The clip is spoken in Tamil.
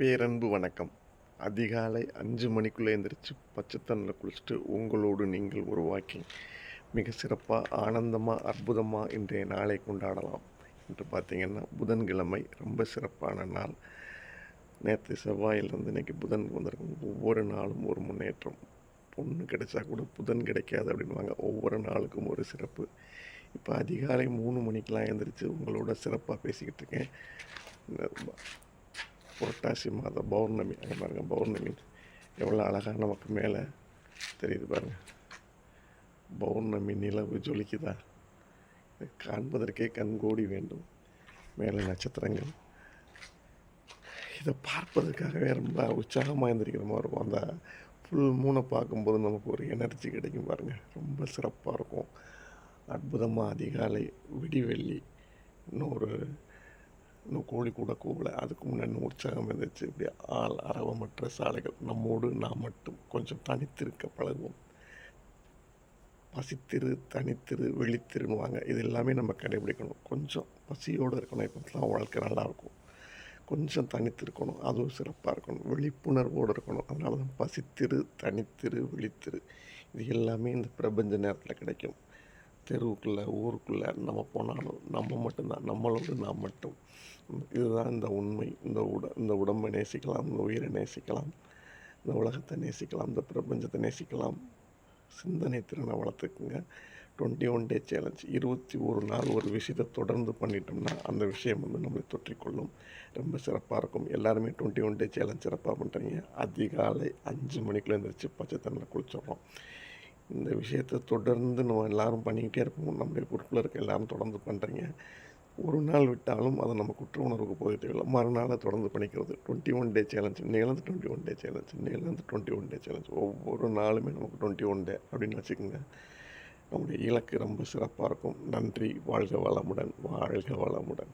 பேரன்பு வணக்கம். அதிகாலை அஞ்சு மணிக்குள்ளே எழுந்திரிச்சு பச்சைத்தண்ணில் குளிச்சுட்டு உங்களோடு நீங்கள் ஒரு வாக்கிங் மிக சிறப்பாக ஆனந்தமாக அற்புதமாக இன்றைய நாளை கொண்டாடலாம். என்று பார்த்தீங்கன்னா புதன்கிழமை ரொம்ப சிறப்பான நாள். நேற்று செவ்வாயிலிருந்து இன்னைக்கு புதன் வந்திருக்கும். ஒவ்வொரு நாளும் ஒரு முன்னேற்றம். பொண்ணு கிடைச்சா கூட புதன் கிடைக்காது அப்படின்வாங்க ஒவ்வொரு நாளுக்கும் ஒரு சிறப்பு. இப்போ அதிகாலை மூணு மணிக்கெலாம் எழுந்திரிச்சு உங்களோட சிறப்பாக பேசிக்கிட்டு இருக்கேன். புரட்டாசி மாத பௌர்ணமி அங்கே பாருங்கள் பௌர்ணமி எவ்வளோ அழகாக நமக்கு மேலே தெரியுது பாருங்கள் பௌர்ணமி நிலவு ஜொலிக்குதா? இதை காண்பதற்கே கண்கோடி வேண்டும். மேலே நட்சத்திரங்கள். இதை பார்ப்பதற்காகவே ரொம்ப உற்சாகமாக இருந்திருக்கிற மாதிரி இருக்கும். அந்த ஃபுல் மூணை பார்க்கும்போது நமக்கு ஒரு எனர்ஜி கிடைக்கும் பாருங்கள் ரொம்ப சிறப்பாக இருக்கும். அற்புதமாக அதிகாலை விடிவெள்ளி இன்னொரு இன்னும் கோழி கூட கூவலை. அதுக்கு முன்னாடி உற்சாகம் இருந்துச்சு. இப்படி ஆள் அரவமற்ற சாலைகள். நம்மோடு நாம் மட்டும் கொஞ்சம் தனித்திருக்க பழகுவோம். பசித்திரு தனித்திரு வெளித்திருன்னுவாங்க. இது எல்லாமே நம்ம கடைபிடிக்கணும். கொஞ்சம் பசியோடு இருக்கணும். இப்போ தான் வாழ்க்கை நல்லாயிருக்கும் கொஞ்சம் தனித்திருக்கணும். அதுவும் சிறப்பாக இருக்கணும். விழிப்புணர்வோடு இருக்கணும். அதனால தான் பசித்திரு தனித்திரு விழித்திரு இது எல்லாமே இந்த பிரபஞ்ச நேரத்தில் கிடைக்கும். தெருவுக்குள்ளே ஊருக்குள்ளே நம்ம போனாலும் நம்ம மட்டும்தான். நம்மளோடு நாம் மட்டும். இதுதான் இந்த உண்மை. இந்த உட இந்த உடம்பை நேசிக்கலாம் இந்த உயிரை நேசிக்கலாம் இந்த உலகத்தை நேசிக்கலாம் இந்த பிரபஞ்சத்தை நேசிக்கலாம். சிந்தனை திறனை வளர்த்துக்குங்க. Twenty one day challenge. இருபத்தி ஒரு நாள் ஒரு விஷயத்தை தொடர்ந்து பண்ணிட்டோம்னா அந்த விஷயம் வந்து நம்மளை தொற்றிக்கொள்ளும். ரொம்ப சிறப்பாக இருக்கும். எல்லாருமே டுவெண்ட்டி ஒன் டே சேலஞ்ச் சிறப்பாக பண்ணுறீங்க அதிகாலை அஞ்சு மணிக்குள்ளே எழுந்திரிச்சு பச்சை தண்ணில் குளிச்சிடுறோம் இந்த விஷயத்தை தொடர்ந்து நம்ம எல்லாரும் பண்ணிக்கிட்டே இருப்போம் நம்முடைய பொறுப்பில் இருக்க எல்லாரும் தொடர்ந்து பண்ணுறீங்க ஒரு நாள் விட்டாலும் அதை நம்ம குற்ற உணர்வுக்கு போக தேவையில்லை மறுநாளை தொடர்ந்து பண்ணிக்கிறது. டுவெண்ட்டி ஒன் டே சேலஞ்ச் இன்னையிலேருந்து டுவெண்ட்டி ஒன் டே சேலஞ்ச் இன்னையிலேருந்து டுவெண்ட்டி ஒன் டே சேலஞ்ச் ஒவ்வொரு நாளுமே நமக்கு டுவெண்ட்டி ஒன் டே அப்படின்னு வச்சுக்கோங்க. நம்முடைய இலக்கு ரொம்ப சிறப்பாக இருக்கும். நன்றி. வாழ்க வளமுடன். வாழ்க வளமுடன்.